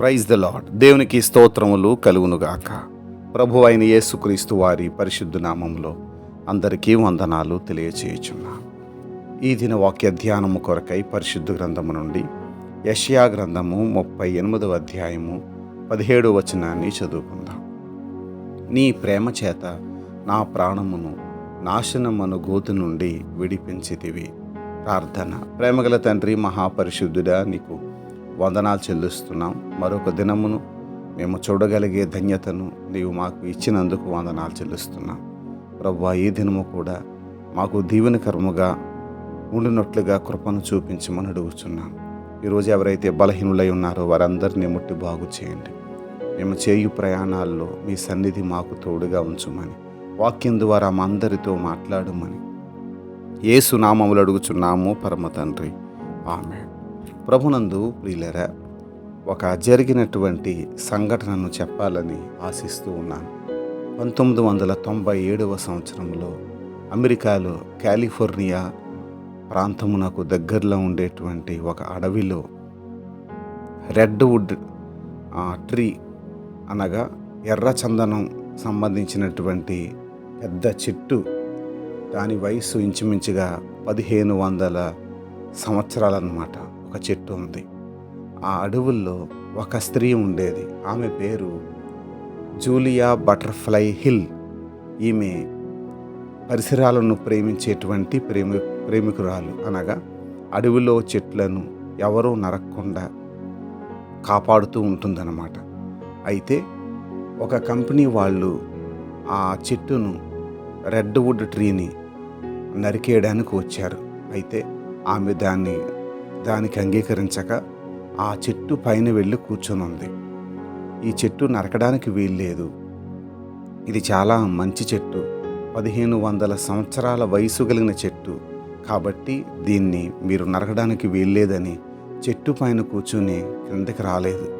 Praise the lord దేవునికి స్తోత్రములు కలుగునుగాక. ప్రభు అయిన యేసుక్రీస్తు వారి పరిశుద్ధ నామంలో అందరికీ వందనాలు తెలియచేయుచున్నా. ఈ దిన వాక్య ధ్యానము కొరకై పరిశుద్ధ గ్రంథము నుండి యషయా గ్రంథము ముప్పై ఎనిమిదవ అధ్యాయము పదిహేడు వచనాన్ని చదువుకుందాం. నీ ప్రేమ చేత నా ప్రాణమును నాశనమను గోతు నుండి విడిపించితివి. ప్రార్థన. ప్రేమగల తండ్రి మహాపరిశుద్ధుడా నీకు వందనాలు చెల్లిస్తున్నాం. మరొక దినమును మేము చూడగలిగే ధన్యతను నీవు మాకు ఇచ్చినందుకు వందనాలు చెల్లిస్తున్నాం. ప్రభు ఈ దినము కూడా మాకు దీవెనకరముగా ఉండినట్లుగా కృపను చూపించమని అడుగుతున్నాం ఈరోజు ఎవరైతే బలహీనులై ఉన్నారో వారందరినీ ముట్టి బాగు చేయండి. మేము చేయు ప్రయాణాల్లో మీ సన్నిధి మాకు తోడుగా ఉంచుమని వాక్యం ద్వారా మా అందరితో మాట్లాడమని. యేసు నామములు అడుగుచున్నాము పరమ తండ్రి. ఆమె ప్రభునందు ప్రియులరా ఒక జరిగినటువంటి సంఘటనను చెప్పాలని ఆశిస్తూ ఉన్నాను. పంతొమ్మిది వందల తొంభై ఏడవ సంవత్సరంలో అమెరికాలో కాలిఫోర్నియా ప్రాంతమునకు దగ్గరలో ఉండేటువంటి ఒక అడవిలో రెడ్వుడ్ ఆ, ట్రీ అనగా ఎర్ర చందనం సంబంధించినటువంటి పెద్ద చెట్టు దాని వయసు ఇంచుమించుగా పదిహేను వందల సంవత్సరాలన్నమాట. ఒక చెట్టు ఉంది. ఆ అడవుల్లో ఒక స్త్రీ ఉండేది. ఆమె పేరు జూలియా బటర్ఫ్లై హిల్. ఈమె పరిసరాలను ప్రేమించేటువంటి ప్రేమి ప్రేమికురాలు. అనగా అడవిలో చెట్లను ఎవరూ నరక్కుండా కాపాడుతూ ఉంటుందన్నమాట. అయితే ఒక కంపెనీ వాళ్ళు ఆ చెట్టును రెడ్ వుడ్ ట్రీని నరికేయడానికి వచ్చారు. అయితే ఆమె దాన్ని దానికి అంగీకరించక ఆ చెట్టు పైన వెళ్ళి కూర్చొని ఉంది ఈ చెట్టు నరకడానికి వీల్లేదు. ఇది చాలా మంచి చెట్టు. పదిహేను వందల సంవత్సరాల వయసు కలిగిన చెట్టు. కాబట్టి దీన్ని మీరు నరకడానికి వీల్లేదని చెట్టు పైన కూర్చుని క్రిందకి రాలేదు.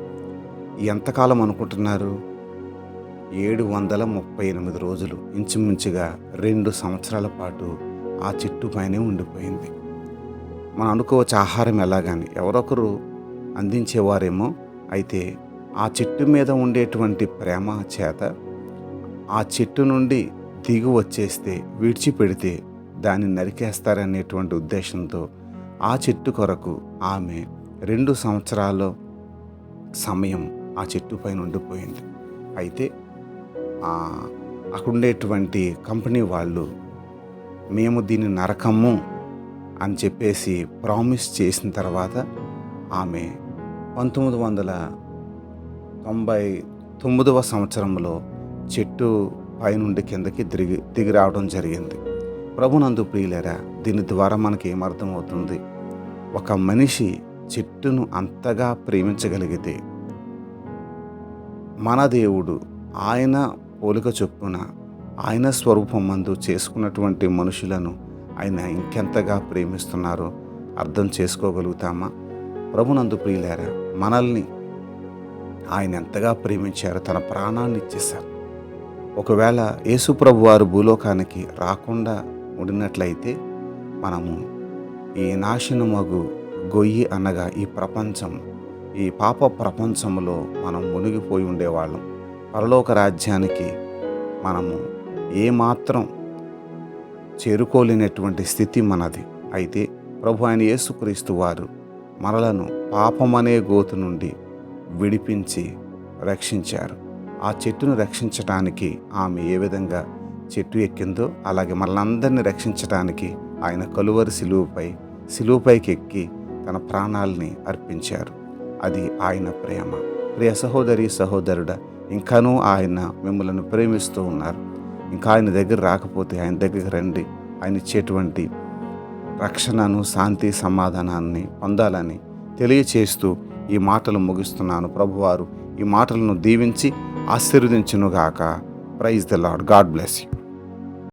ఎంతకాలం అనుకుంటున్నారు? ఏడు వందల ముప్పై ఎనిమిది రోజులు. ఇంచుమించుగా రెండు సంవత్సరాల పాటు ఆ చెట్టు పైనే ఉండిపోయింది. మనం అనుకోవచ్చు ఆహారం ఎలాగని. ఎవరొకరు అందించేవారేమో అయితే ఆ చెట్టు మీద ఉండేటువంటి ప్రేమ చేత ఆ చెట్టు నుండి దిగు వచ్చేస్తే విడిచిపెడితే దాన్ని నరికేస్తారనేటువంటి ఉద్దేశంతో ఆ చెట్టు కొరకు ఆమె రెండు సంవత్సరాల సమయం ఆ చెట్టు పైన ఉండిపోయింది. అయితే ఆ, అక్కడ ఉండేటువంటి కంపెనీ వాళ్ళు మేము దీన్ని నరకము అని చెప్పేసి ప్రామిస్ చేసిన తర్వాత ఆమె పంతొమ్మిది వందల తొంభై తొమ్మిదవ సంవత్సరంలో చెట్టు పైనుండి కిందకి దిగి దిగి రావడం జరిగింది. ప్రభునందు ప్రియులరా దీని ద్వారా మనకి ఏమర్థమవుతుంది ఒక మనిషి చెట్టును అంతగా ప్రేమించగలిగితే మన దేవుడు ఆయన పోలిక చొప్పున ఆయన స్వరూపం మందు చేసుకున్నటువంటి మనుషులను ఆయన ఇంకెంతగా ప్రేమిస్తున్నారో అర్థం చేసుకోగలుగుతామా? ప్రభునందు ప్రియులారా మనల్ని ఆయన ఎంతగా ప్రేమించారో తన ప్రాణాన్ని ఇచ్చేశారు. ఒకవేళ యేసుప్రభు వారు భూలోకానికి రాకుండా ఉండినట్లయితే మనము ఈ నాశనమగు గొయ్యి అనగా ఈ ప్రపంచం ఈ పాప ప్రపంచంలో మనం మునిగిపోయి ఉండేవాళ్ళం. పరలోక రాజ్యానికి మనము ఏమాత్రం చేరుకోలేనటువంటి స్థితి మనది. అయితే ప్రభు ఆయన యేసుక్రీస్తు వారు మనలను పాపమనే గోతు నుండి విడిపించి రక్షించారు. ఆ చెట్టును రక్షించటానికి ఆమె ఏ విధంగా చెట్టు ఎక్కిందో అలాగే మనలందరినీ రక్షించటానికి ఆయన కలువరి సిలువుపై సిలువుపైకి ఎక్కి తన ప్రాణాలని అర్పించారు. అది ఆయన ప్రేమ. ప్రియ సహోదరి సహోదరుడ ఇంకానూ ఆయన మిమ్మల్ని ప్రేమిస్తూ ఉన్నారు. ఇంకా ఆయన దగ్గర రాకపోతే ఆయన దగ్గరికి రండి. ఆయన ఇచ్చేటువంటి రక్షణను శాంతి సమాధానాన్ని పొందాలని తెలియచేస్తూ ఈ మాటలు ముగిస్తున్నాను. ప్రభువారు ఈ మాటలను దీవించి ఆశీర్వదించునుగాక. Praise the Lord God bless you